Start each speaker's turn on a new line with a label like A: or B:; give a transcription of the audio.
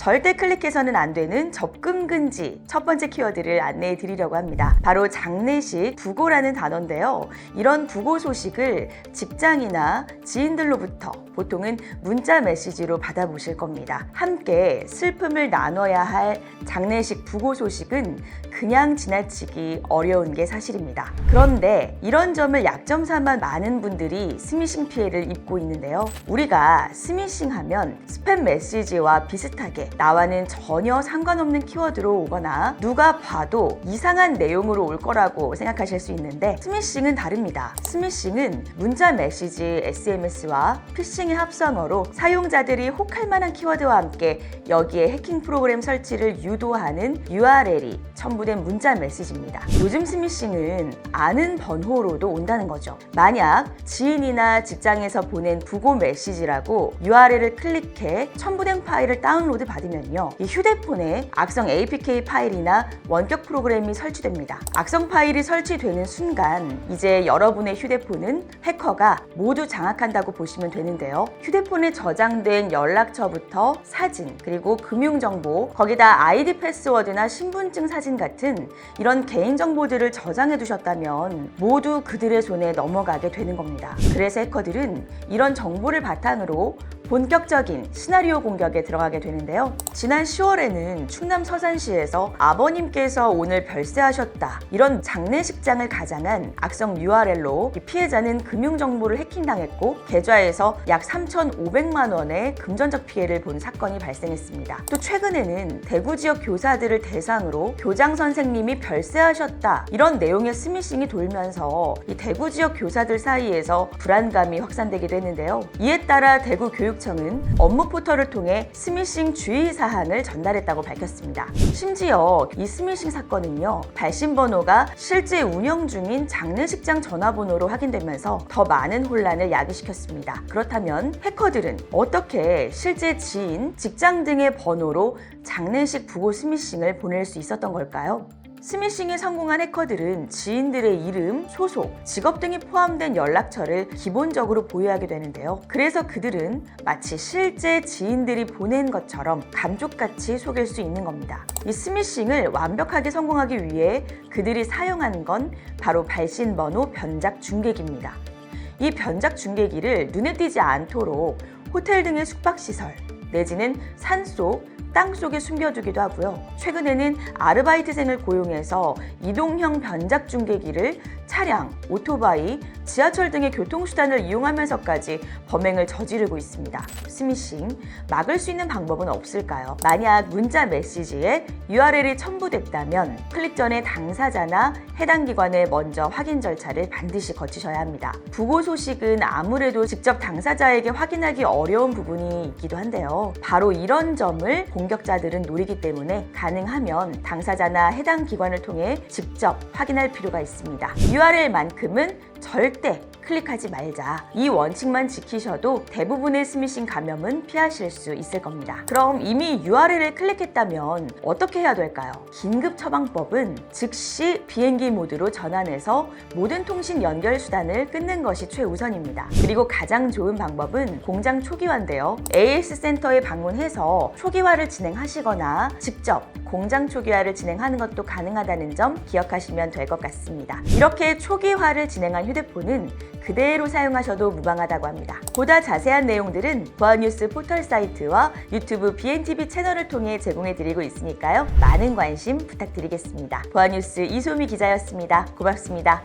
A: 절대 클릭해서는 안 되는 접근 금지 첫 번째 키워드를 안내해 드리려고 합니다. 바로 장례식 부고라는 단어인데요. 이런 부고 소식을 직장이나 지인들로부터 보통은 문자 메시지로 받아보실 겁니다. 함께 슬픔을 나눠야 할 장례식 부고 소식은 그냥 지나치기 어려운 게 사실입니다. 그런데 이런 점을 약점 삼아 많은 분들이 스미싱 피해를 입고 있는데요. 우리가 스미싱 하면 스팸 메시지와 비슷하게 나와는 전혀 상관없는 키워드로 오거나 누가 봐도 이상한 내용으로 올 거라고 생각하실 수 있는데 스미싱은 다릅니다. 스미싱은 문자 메시지, SMS와 피싱의 합성어로 사용자들이 혹할 만한 키워드와 함께 여기에 해킹 프로그램 설치를 유도하는 URL이 첨부된 문자 메시지입니다. 요즘 스미싱은 아는 번호로도 온다는 거죠. 만약 지인이나 직장에서 보낸 부고 메시지라고 URL을 클릭해 첨부된 파일을 다운로드 받으면요. 이 휴대폰에 악성 APK 파일이나 원격 프로그램이 설치됩니다. 악성 파일이 설치되는 순간 이제 여러분의 휴대폰은 해커가 모두 장악한다고 보시면 되는데요. 휴대폰에 저장된 연락처부터 사진 그리고 금융정보 거기다 아이디 패스워드나 신분증 사진 같은 이런 개인정보들을 저장해 두셨다면 모두 그들의 손에 넘어가게 되는 겁니다. 그래서 해커들은 이런 정보를 바탕으로 본격적인 시나리오 공격에 들어가게 되는데요. 지난 10월에는 충남 서산시에서 아버님께서 오늘 별세하셨다. 이런 장례식장을 가장한 악성 URL로 피해자는 금융정보를 해킹당했고 계좌에서 약 3,500만 원의 금전적 피해를 본 사건이 발생했습니다. 또 최근에는 대구 지역 교사들을 대상으로 교장 선생님이 별세하셨다. 이런 내용의 스미싱이 돌면서 이 대구 지역 교사들 사이에서 불안감이 확산되기도 했는데요. 이에 따라 대구 교육 교육청은 업무 포털을 통해 스미싱 주의 사항을 전달했다고 밝혔습니다. 심지어 이 스미싱 사건은요, 발신 번호가 실제 운영 중인 장례식장 전화번호로 확인되면서 더 많은 혼란을 야기시켰습니다. 그렇다면 해커들은 어떻게 실제 지인, 직장 등의 번호로 장례식 부고 스미싱을 보낼 수 있었던 걸까요? 스미싱에 성공한 해커들은 지인들의 이름, 소속, 직업 등이 포함된 연락처를 기본적으로 보유하게 되는데요. 그래서 그들은 마치 실제 지인들이 보낸 것처럼 감쪽같이 속일 수 있는 겁니다. 이 스미싱을 완벽하게 성공하기 위해 그들이 사용하는 건 바로 발신 번호 변작 중계기입니다. 이 변작 중계기를 눈에 띄지 않도록 호텔 등의 숙박시설 내지는 산속, 땅 속에 숨겨두기도 하고요. 최근에는 아르바이트생을 고용해서 이동형 변작 중계기를 차량, 오토바이, 지하철 등의 교통수단을 이용하면서까지 범행을 저지르고 있습니다. 스미싱, 막을 수 있는 방법은 없을까요? 만약 문자 메시지에 URL이 첨부됐다면 클릭 전에 당사자나 해당 기관에 먼저 확인 절차를 반드시 거치셔야 합니다. 부고 소식은 아무래도 직접 당사자에게 확인하기 어려운 부분이 있기도 한데요. 바로 이런 점을 공격자들은 노리기 때문에 가능하면 당사자나 해당 기관을 통해 직접 확인할 필요가 있습니다. URL만큼은 절대 클릭하지 말자. 이 원칙만 지키셔도 대부분의 스미싱 감염은 피하실 수 있을 겁니다. 그럼 이미 URL을 클릭했다면 어떻게 해야 될까요? 긴급 처방법은 즉시 비행기 모드로 전환해서 모든 통신 연결 수단을 끊는 것이 최우선입니다. 그리고 가장 좋은 방법은 공장 초기화인데요. AS 센터에 방문해서 초기화를 진행하시거나 직접 공장 초기화를 진행하는 것도 가능하다는 점 기억하시면 될 것 같습니다. 이렇게 초기화를 진행한 휴대폰은 그대로 사용하셔도 무방하다고 합니다. 보다 자세한 내용들은 보안뉴스 포털 사이트와 유튜브 BNTV 채널을 통해 제공해 드리고 있으니까요. 많은 관심 부탁드리겠습니다. 보안뉴스 이소미 기자였습니다. 고맙습니다.